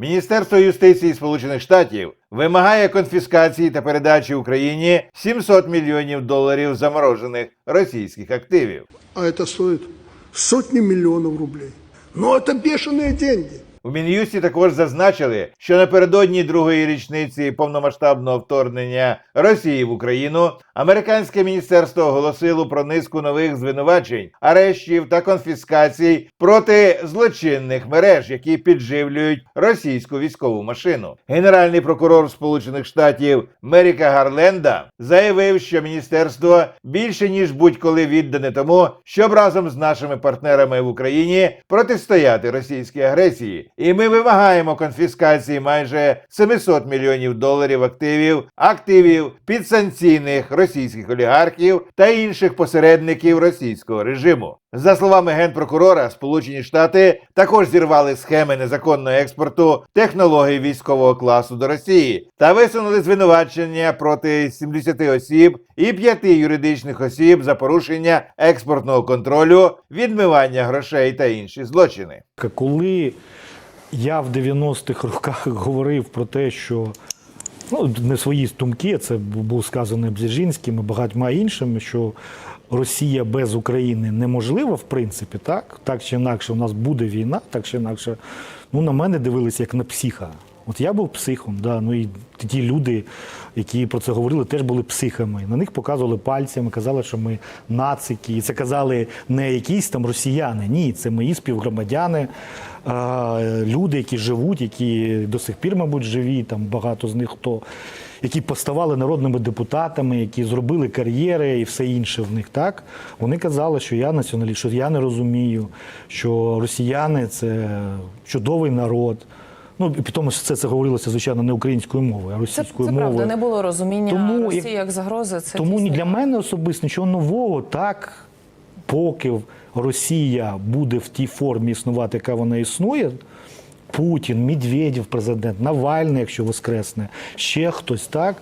Міністерство юстиції Сполучених Штатів вимагає конфіскації та передачі Україні 700 мільйонів доларів заморожених російських активів. А это стоит сотни миллионов рублей. Но это бешеные деньги. У Мін'юсті також зазначили, що напередодні другої річниці повномасштабного вторгнення Росії в Україну американське міністерство оголосило про низку нових звинувачень, арештів та конфіскацій проти злочинних мереж, які підживлюють російську військову машину. Генеральний прокурор Сполучених Штатів Меріка Гарленда заявив, що міністерство більше ніж будь-коли віддане тому, щоб разом з нашими партнерами в Україні протистояти російській агресії. І ми вимагаємо конфіскації майже 700 мільйонів доларів активів, активів підсанкційних російських олігархів та інших посередників російського режиму. За словами генпрокурора, Сполучені Штати також зірвали схеми незаконного експорту технологій військового класу до Росії та висунули звинувачення проти 70 осіб і 5 юридичних осіб за порушення експортного контролю, відмивання грошей та інші злочини. Коли я в 90-х роках говорив про те, що ну, не свої думки, це був сказано Бзіжинським і багатьма іншими, що Росія без України неможлива, в принципі, так? Так чи інакше, у нас буде війна, так чи інакше. Ну, на мене дивилися як на психа. От я був психом, да, ну і ті люди, які про це говорили, теж були психами. На них показували пальцями, казали, що ми нацики. І це казали не якісь там росіяни. Ні, це мої співгромадяни, люди, які живуть, які до сих пір, мабуть, живі, там багато з них хто. Які поставали народними депутатами, які зробили кар'єри і все інше в них, так вони казали, що я націоналіст, що я не розумію, що росіяни це чудовий народ. Ну і при тому, що це, це говорилося, звичайно, не українською мовою, а російською це мовою. правда, не було розуміння Тому, Росії як- як загрози. Це Тому ні дійсно для мене особисто нічого нового, так поки Росія буде в тій формі існувати, яка вона існує. Путін, Медведєв, президент, Навальний, якщо воскресне, ще хтось, так,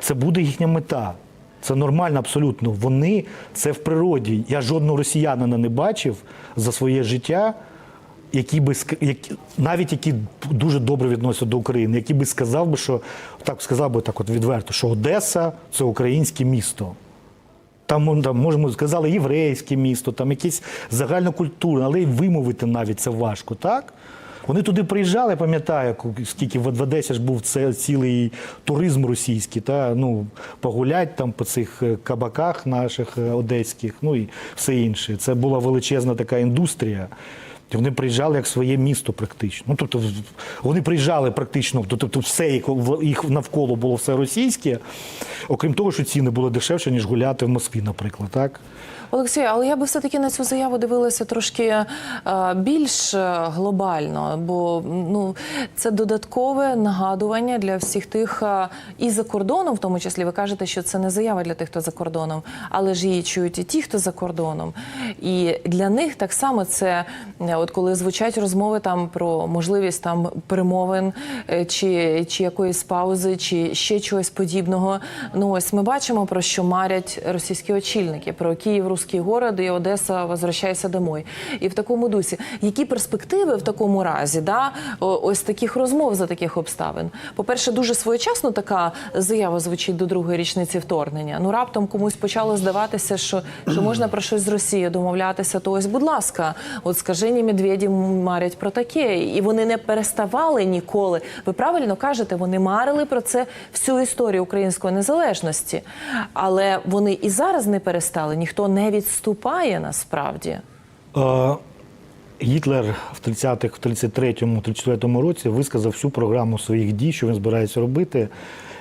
це буде їхня мета. Це нормально абсолютно. Вони це в природі. Я жодного росіянина не бачив за своє життя, який би які, навіть які дуже добре відносяться до України, який би сказав би, що так сказав би так, от відверто, що Одеса це українське місто. Там, там можемо сказали єврейське місто, там якесь загальнокультурне, але й вимовити навіть це важко, так? Вони туди приїжджали, пам'ятаю, скільки в в Одесі ж був це цілий туризм російський, та ну погулять там по цих е, кабаках наших е, одеських, ну і все інше. Це була величезна така індустрія. І Вони приїжджали як своє місто практично. Ну, тобто, вони приїжджали практично, тобто все їх- навколо було все російське, окрім того, що ціни були дешевші, ніж гуляти в Москві, наприклад. Так? Олексій, але я би все-таки на цю заяву дивилася трошки е, більш е, глобально, бо ну це додаткове нагадування для всіх тих е, і за кордоном, в тому числі ви кажете, що це не заява для тих, хто за кордоном, але ж її чують і ті, хто за кордоном. І для них так само це, от коли звучать розмови там про можливість там перемовин е, чи, чи якоїсь паузи, чи ще чогось подібного. Ну ось ми бачимо про що марять російські очільники про Київ, русський город і Одеса возвращайся домой. І в такому дусі, які перспективи в такому разі, да, ось таких розмов за таких обставин? По-перше, дуже своєчасно така заява звучить до другої річниці вторгнення. Ну раптом комусь почало здаватися, що, що можна про щось з Росією домовлятися. То ось, будь ласка, от скажені медведі марять про таке, і вони не переставали ніколи. Ви правильно кажете, вони марили про це всю історію української незалежності, але вони і зараз не перестали. Ніхто не відступає насправді. Е, Гітлер в 30-х, в 33-му, 34-му році висказав всю програму своїх дій, що він збирається робити,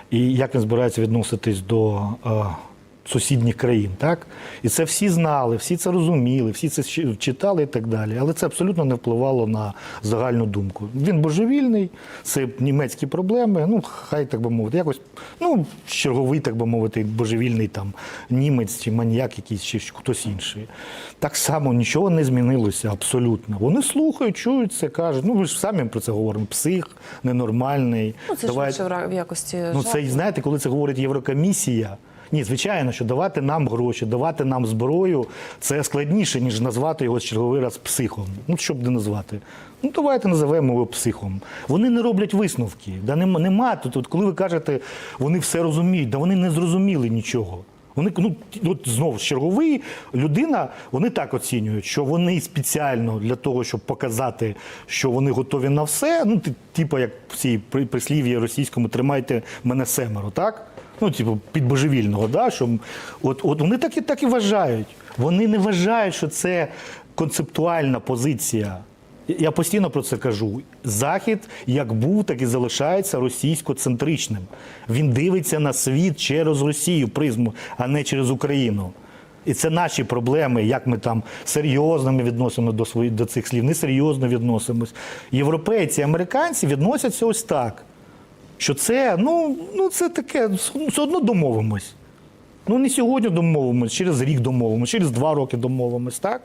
і як він збирається відноситись до сусідніх країн. Так? І це всі знали, всі це розуміли, всі це читали і так далі. Але це абсолютно не впливало на загальну думку. Він божевільний, це німецькі проблеми. Ну, хай так би мовити, якось ну, черговий, так би мовити, божевільний там німець чи маніяк якийсь чи хтось інший. Так само нічого не змінилося абсолютно. Вони слухають, чують це, кажуть. Ну, ви ж самі про це говоримо. Псих, ненормальний. Ну це ж в якості Ну, це знаєте, коли це говорить Єврокомісія, Ні, звичайно, що давати нам гроші, давати нам зброю це складніше, ніж назвати його черговий раз психом. Ну, що б не назвати. Ну, давайте називаємо його психом. Вони не роблять висновки. Да нема, нема тут, коли ви кажете, вони все розуміють, да вони не зрозуміли нічого. Вони ну от знову черговий людина. Вони так оцінюють, що вони спеціально для того, щоб показати, що вони готові на все. Ну, типу, як в цій прислів'ї російському тримайте мене семеро, так? Ну, типу, під божевільного, да? що от, от вони так і так і вважають. Вони не вважають, що це концептуальна позиція. Я постійно про це кажу. Захід як був, так і залишається російсько-центричним. Він дивиться на світ через Росію призму, а не через Україну. І це наші проблеми, як ми там серйозно ми відносимо до своїх до цих слів, несерйозно відносимось. Європейці, американці відносяться ось так. Що це, ну, ну це таке, все одно домовимось. Ну не сьогодні домовимось, через рік домовимось, через два роки домовимось, так?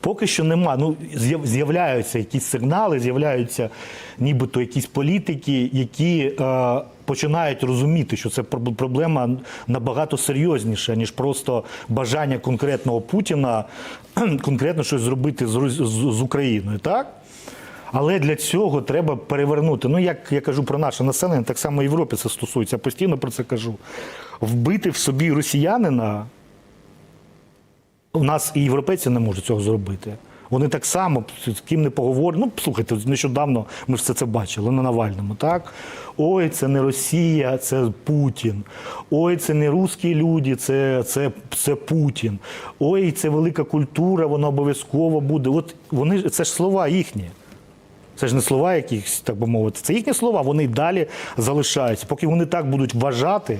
Поки що нема. Ну, з'являються якісь сигнали, з'являються нібито якісь політики, які е, починають розуміти, що це проб- проблема набагато серйозніша, ніж просто бажання конкретного Путіна конкретно щось зробити з, з, з Україною. Так? Але для цього треба перевернути. Ну, як я кажу про наше населення, так само Європі це стосується. Я постійно про це кажу. Вбити в собі росіянина у нас і європейці не можуть цього зробити. Вони так само з ким не поговорять. Ну, слухайте, нещодавно ми все це бачили на Навальному, так? Ой, це не Росія, це Путін. Ой, це не русські люди, це, це, це Путін. Ой, це велика культура, вона обов'язково буде. От вони це ж слова їхні. Це ж не слова якихось, так би мовити. Це їхні слова, вони далі залишаються. Поки вони так будуть вважати,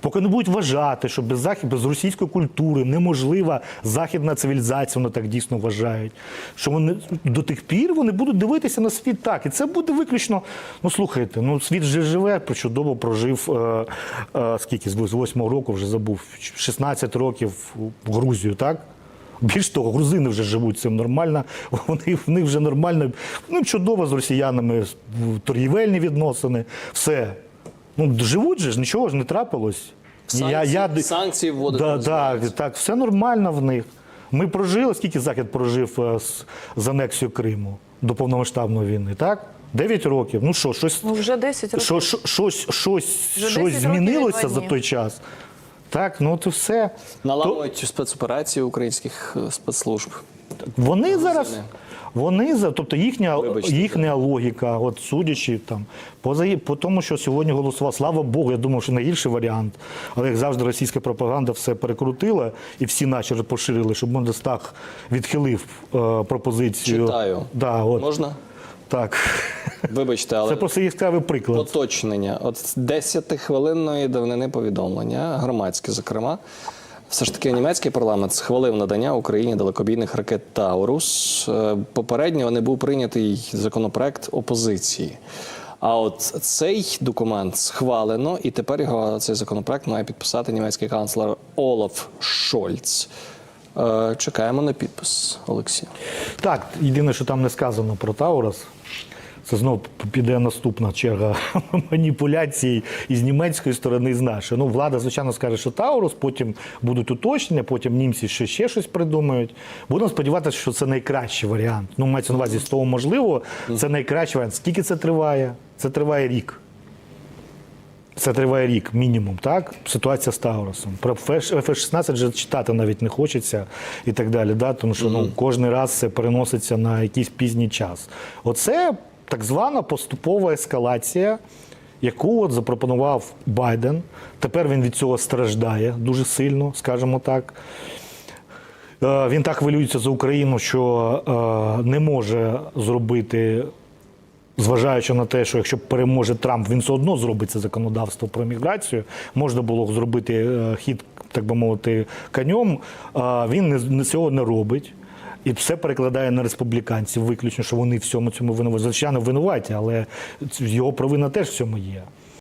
поки не будуть вважати, що без захід, без російської культури неможлива західна цивілізація, вони так дійсно вважають. Що вони до тих пір вони будуть дивитися на світ так. І це буде виключно. Ну слухайте, ну світ вже живе, чудово прожив е, е, скільки з восьмого року вже забув 16 років в Грузію, так? Більш того, грузини вже живуть цим нормально. Вони в них вже нормально, ну чудово з росіянами, торгівельні відносини, все. Ну, живуть же ж, нічого ж не трапилось. Санкції- санкції вводити да, да, так, все нормально в них. Ми прожили, скільки Захід прожив е, з, з анексією Криму до повномасштабної війни, так? Дев'ять років. Ну що, щось, Ну вже 10 років. що, що, щось, щось, Вже щось 10 років змінилося за той час. Так, ну то все. Наламують спецоперації українських е, спецслужб. Вони зараз. Вони за, тобто їхня, Вибачте, їхня логіка, от судячи там, поза по тому, що сьогодні голосував, слава Богу, я думав, що найгірший варіант. Але як завжди, російська пропаганда все перекрутила і всі наче поширили, щоб Мондестаг відхилив е, пропозицію. Читаю. Да, от, Можна? Так. Вибачте, але Це просто яскравий приклад. уточнення. От 10-хвилинної давнини повідомлення, громадське, зокрема. Все ж таки, німецький парламент схвалив надання Україні далекобійних ракет Таурус. Е, Попередньо не був прийнятий законопроект опозиції. А от цей документ схвалено, і тепер його цей законопроект має підписати німецький канцлер Олаф Шольц. Е, Чекаємо на підпис, Олексій. Так, єдине, що там не сказано про Таурас. Це знову піде наступна черга маніпуляцій із німецької сторони, і з нашої. Ну, влада, звичайно, скаже, що Таурус, потім будуть уточнення, потім німці ще, ще щось придумають. Будемо сподіватися, що це найкращий варіант. Ну, мається на увазі з того можливо, це найкращий варіант. Скільки це триває? Це триває рік. Це триває рік, мінімум, так? Ситуація з Таурусом. Про F-16 вже читати навіть не хочеться і так далі. Да? Тому що ну, кожен раз це переноситься на якийсь пізній час. Оце так звана поступова ескалація, яку от запропонував Байден. Тепер він від цього страждає дуже сильно, скажімо так. Е, Він так хвилюється за Україну, що е, не може зробити зважаючи на те, що якщо переможе Трамп, він все одно зробить це законодавство про міграцію. Можна було зробити е, хід, так би мовити, конем. Він не, не цього не робить. І все перекладає на республіканців, виключно, що вони всьому цьому винуваті. Звичайно, винуваті, але його провина теж в цьому є.